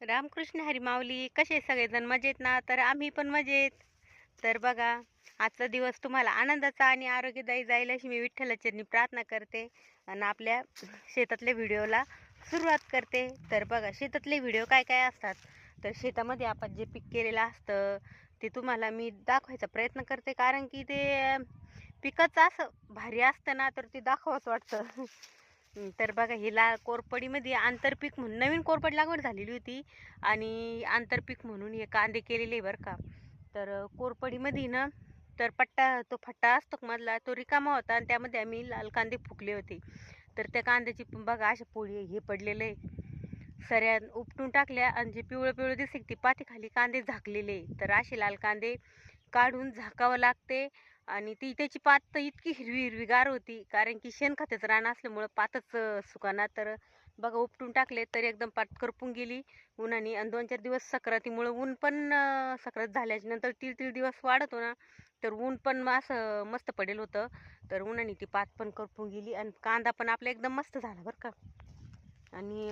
रामकृष्ण हरिमावली कसे सगळेजण मजेत ना? तर आम्ही पण मजेत. तर बघा आजचा दिवस तुम्हाला आनंदाचा आणि आरोग्यदायी जाईल अशी मी विठ्ठलाचरणी प्रार्थना करते आणि आपल्या शेतातल्या व्हिडिओला सुरुवात करते. तर बघा शेतातले व्हिडिओ काय काय असतात? तर शेतामध्ये आपण जे पीक केलेलं असतं ते तुम्हाला मी दाखवायचा प्रयत्न करते. कारण की ते पिकच असं भारी असतं ना तर ते दाखवावंच वाटतं. तर बघा हिला कोरपडीमध्ये आंतरपीक म्हणून नवीन कोरपड लागवड झालेली होती आणि आंतरपीक म्हणून हे कांदे केलेले बरं का. तर कोरपडीमध्ये ना तर पट्टा तो फट्टा असतो मधला तो रिकामा होता आणि त्यामध्ये आम्ही लाल कांदे फुकले होते. तर त्या कांद्याची बघा अशा पोळी हे पडलेलं आहे. सऱ्या उपटून टाकल्या आणि जे पिवळं पिवळं दिसते ती पातीखाली कांदे झाकलेले आहे. तर असे लाल कांदे काढून झाकावं लागते आणि ती त्याची पात तर इतकी हिरवी हिरवीगार होती. कारण की शेणखताचं रान असल्यामुळं पातच सुकाना. तर बघा उपटून टाकले तर एकदम पात करपून गेली. उन्हाने आणि दोन चार दिवस सक्रातीमुळं ऊन पण सक्रात झाल्याच्यानंतर तीळ तीळ दिवस वाढत ना तर ऊन पण असं मस्त पडेल होतं. तर उन्हाने ती पात पण करपून गेली आणि कांदा पण आपला एकदम मस्त झाला बरं का. आणि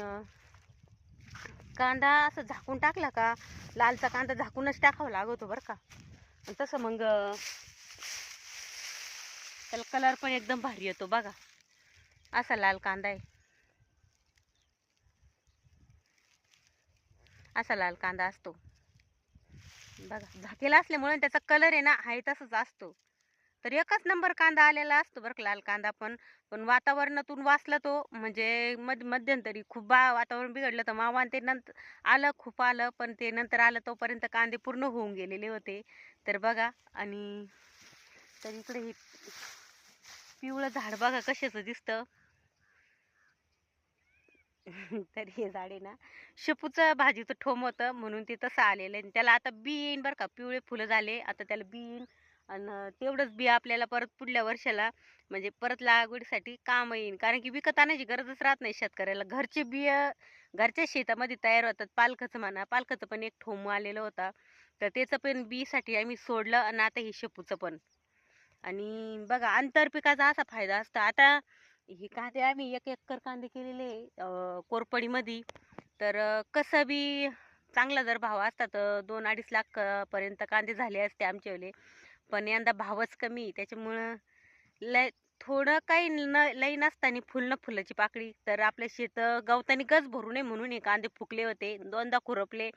कांदा असं झाकून टाकला का लालचा कांदा झाकूनच टाकावा लागतो बरं का. आणि तसं मग त्याला कलर पण एकदम भारी येतो बघा. असा लाल कांदा आहे. असा लाल कांदा असतो. बघा झाकेला असल्यामुळे त्याचा कलर आहे ना आहे तसंच असतो. तर एकच नंबर कांदा आलेला असतो बरं का लाल कांदा पण. पण वातावरणातून वाचला तो म्हणजे मध मध्यंतरी खूप बा वातावरण बिघडलं तर मावान ते नंतर आलं खूप आलं पण ते नंतर आलं तोपर्यंत कांदे पूर्ण होऊन गेलेले होते. तर बघा आणि तर इकडे हे पिवळं झाड बघा कशाचं दिसतं. तर हे झाड आहे ना शेपूचं भाजीचं ठोम होतं म्हणून ते तसं आलेलं आहे. आणि त्याला आता बी येईन बरं का पिवळे फुलं झाले. आता त्याला बी येईन आणि तेवढंच बी आपल्याला परत पुढल्या वर्षाला म्हणजे परत लागवडीसाठी काम येईल कारण की विकत आणायची गरजच राहत नाही शेतकऱ्याला. घरचे बिया घरच्या शेतामध्ये तयार होतात. पालकाचं म्हणा पालकाचं पण एक ठोम आलेलं होता. तर त्याचं पण बीसाठी आम्ही सोडलं. आणि आता हे शेपूचं पण. आणि बघा आंतरपिकाचा असा फायदा असतो. आता हे कांदे आम्ही एक एकर कांदे केलेले कोरपडीमध्ये. तर कसं बी चांगला जर भाव असता तर दोन अडीच लाख पर्यंत कांदे झाले असते आमच्यावाले पण यंदा भावच कमी त्याच्यामुळं लय थोडं काही न लई नसताना फुल न फुलाची पाकळी. तर आपल्या शेत गवताने गज भरू नये म्हणून हे कांदे फुकले होते. दोनदा खुरपले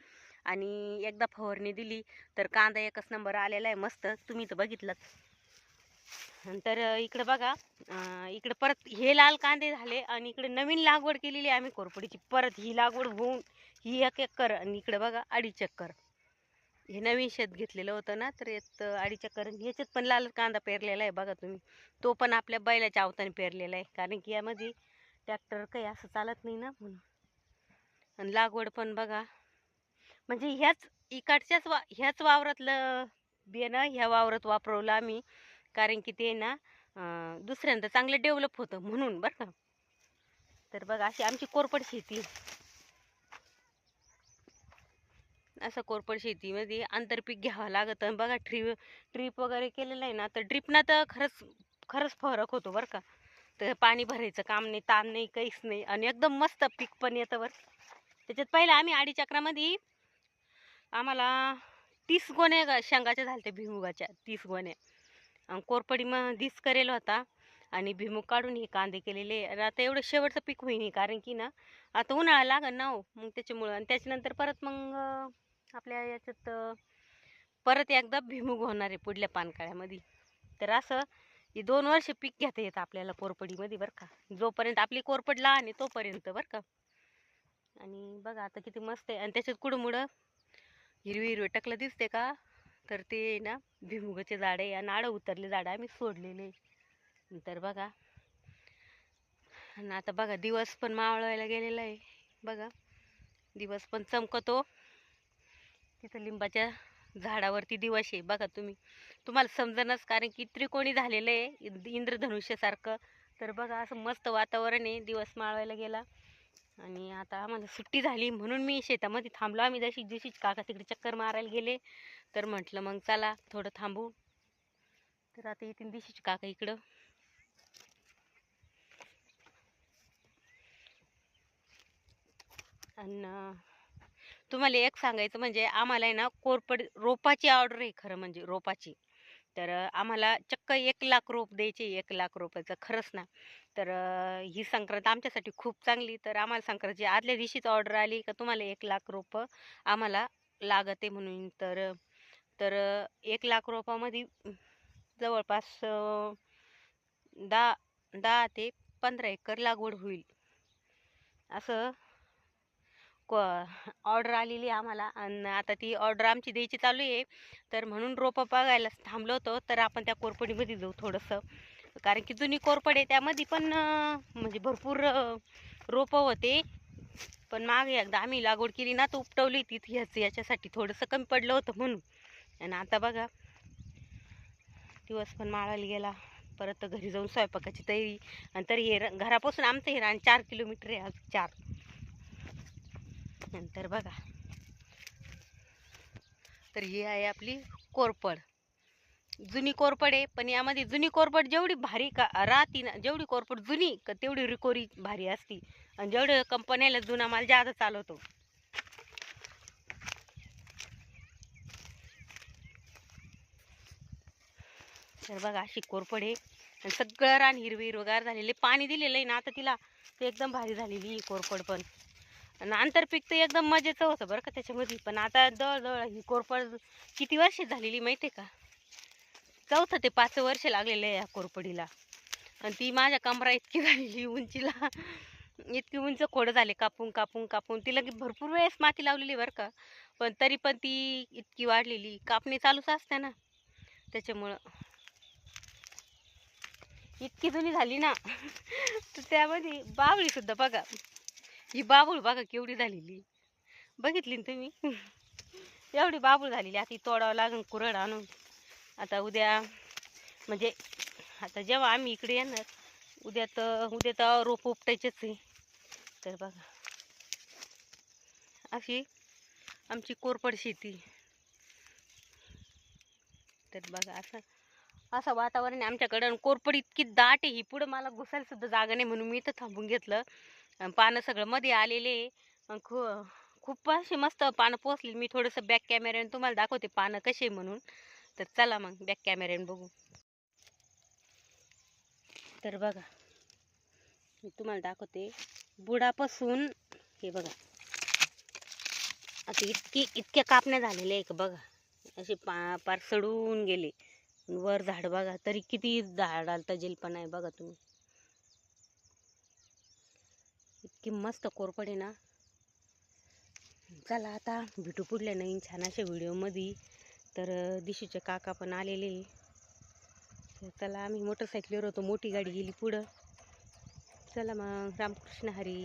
आणि एकदा फवारणी दिली. तर कांदा एकच नंबर आलेला आहे. मस्त. तुम्ही तर बघितलंच. नंतर इकडं बघा इकडं परत हे लाल कांदे झाले आणि इकडे नवीन लागवड केलेली आहे आम्ही कोरपडीची परत ही लागवड होऊन ही एक एकर आणि इकडे बघा अडी चक्कर हे नवीन शेत घेतलेलं होतं ना तर यात अडी चक्कर आणि ह्याच्यात पण लाल कांदा पेरलेला आहे बघा तुम्ही. तो पण आपल्या बैलाच्या अवताने पेरलेला आहे कारण की यामध्ये ट्रॅक्टर काही असं चालत नाही ना म्हणून. आणि लागवड पण बघा. म्हणजे ह्याच इकडच्याच वा ह्याच वावरातलं बियाणं ह्या वावरात वापरवलं आम्ही. कारण की ते ना दुसऱ्यांदा चांगलं डेव्हलप होतं म्हणून बरं का. तर बघा अशी आमची कोरपड शेती. असं कोरपड शेतीमध्ये आंतरपीक घ्यावं लागतं. आणि बघा ट्री ट्रीप वगैरे केलेलं आहे ना तर ड्रिपनं तर खरंच खरंच फरक होतो बरं का. तर पाणी भरायचं काम नाही ताण नाही काहीच नाही. आणि एकदम मस्त पीक पण येतं बरं. त्याच्यात पहिलं आम्ही अडीच चक्रामध्ये आम्हाला तीस गोण्या शेंगाच्या शेंगाच्या झालत्या भिमुगाच्या तीस गोण्या. आणि कोरपडी मग दिस करेल होता आणि भिमुग काढून हे कांदे केलेले. आणि आता एवढं शेवटचं पीक होईन कारण की ना आता उन्हाळा लागन ना हो मग त्याच्यामुळं. आणि त्याच्यानंतर परत मग आपल्या याच्यात परत एकदा भिमुग होणार आहे पुढल्या पानकाळ्यामध्ये. तर असं हे दोन वर्ष पीक घेता येतं आपल्याला कोरपडीमध्ये बरं का. जोपर्यंत आपली कोरपड लहान आहे तोपर्यंत बरं का. आणि बघा आता किती मस्त आहे. आणि त्याच्यात कुडमुडं हिरवी हिरवी टकलं दिसते का? तर ते ना भिमुगाचे झाड आहे. आणि आडं उतरले झाडं आम्ही सोडलेले तर बघा. आणि आता बघा दिवस पण मावळायला गेलेला आहे. बघा. दिवस पण चमकतो. तिथं लिंबाच्या झाडावरती दिवस आहे. बघा तुम्ही. तुम्हाला समजणच कारण की त्रिकोणी झालेलं आहे. इंद्रधनुष्यासारखं. तर बघा असं मस्त वातावरण आहे. दिवस माळवायला गेला. आणि आता आम्हाला सुट्टी झाली म्हणून मी शेतामध्ये थांबलो. आम्ही जशी जशी काका तिकडे चक्कर मारायला गेले तर म्हटलं मग चला थोडं थांबू. तर आता येतील दिशीच काका इकडं. आणि तुम्हाला एक सांगायचं म्हणजे आम्हाला आहे ना कोरपड रोपाची ऑर्डर आहे खरं म्हणजे रोपाची. तर आम्हाला चक्क एक लाख रोप द्यायचे एक लाख रोपाचं खरंच ना. तर ही संक्रांत आमच्यासाठी खूप चांगली. तर आम्हाला संक्रांतची आदल्या दिवशीच ऑर्डर आली का तुम्हाला एक लाख रोपं आम्हाला लागत आहे म्हणून. तर तर एक लाख रोपामध्ये जवळपास दहा दहा ते पंधरा एकर लागवड होईल. असं क ऑर्डर आलेली आम्हाला. आणि आता ती ऑर्डर आमची द्यायची चालू आहे. तर म्हणून रोपं बघायला थांबलो होतो. तर आपण त्या कोरपडीमध्ये जाऊ थोडंसं. कारण की जुनी कोरपड आहे त्यामध्ये पण म्हणजे भरपूर रोपं होते. पण मागे एकदा आम्ही लागवड केली ना तर उपटवली ती ह्याच याच्यासाठी थोडंसं कमी पडलं होतं म्हणून. आणि आता बघा. दिवस पण माळायला गेला. परत घरी जाऊन स्वयंपाकाची तयारी. आणि तरी हे र- घरापासून आमचं हे रान चार किलोमीटर आहे आज चार. नंतर बघा. तर ही आहे आपली कोरपड. जुनी कोरपड आहे पण यामध्ये जुनी कोरपड जेवढी भारी का राहती ना जेवढी कोरपड जुनी का तेवढी रिकोरी भारी असती. आणि जेवढं कंपन्याला जुना माल जादा चालवतो. तर बघा अशी कोरपड आहे. आणि सगळं रान हिरवी हिरवगार झालेली पाणी दिलेलं आहे ना आता तिला ते एकदम भारी झालेली ही कोरपड पण. आणि आंतरपीक तर एकदम मजेचं होतं बरं का त्याच्यामध्ये. पण आता दळदळ ही कोरपड किती वर्ष झालेली माहिती आहे का? चौथं ते पाच वर्ष लागलेलं आहे या कोरपडीला आणि ती माझ्या कमरा इतकी झालेली उंचीला इतकी उंच खोडं झाले कापून कापून कापून. तिला भरपूर वेळेस माती लावलेली बरं का. पण तरी पण ती इतकी वाढलेली. कापणी चालूच असते ना त्याच्यामुळं. इतकी जुनी झाली ना. तर त्यामध्ये बावळी सुद्धा बघा. ही बाबूळ बघा केवढी झालेली. बघितली ना तुम्ही? एवढी बाबूळ झालेली. आता ही तोडावं लागून कुरड आणून. आता उद्या म्हणजे आता जेव्हा आम्ही इकडे येणार उद्या तर उद्या तर रोप उपटायचेच आहे. तर बघा. अशी आमची कोरपड शेती. तर बघा असं असं वातावरण आहे आमच्याकडं. कोरपड इतकी दाट आहे ही पुढं मला घुसायला सुद्धा जागा नाही म्हणून मी इथं थांबून घेतलं. पानं सगळं मध्ये आलेले खू खूप असे मस्त पानं पोचली मी थोडंसं बॅक कॅमेऱ्याने तुम्हाला दाखवते पानं कसे म्हणून. तर चला मग बॅक कॅमेऱ्याने बघू. तर बघा मी तुम्हाला दाखवते. बुडापासून हे बघा. आता इतकी इतक्या कापण्या झालेल्या आहे का बघा. असे पा पार सडून गेले. वर झाड बघा. तरी किती झाडाला तजेलपणा आहे बघा तुम्ही. किती मस्त कोरपड आहे ना. चला आता भेटू पुढल्या नवीन छान अशा व्हिडिओमध्ये तर दिशीचे दिशूचे काका पण आलेले चला आम्ही मोटरसायकलीवर होतो. मोठी गाडी गेली पुढं. चला मग रामकृष्ण हरी.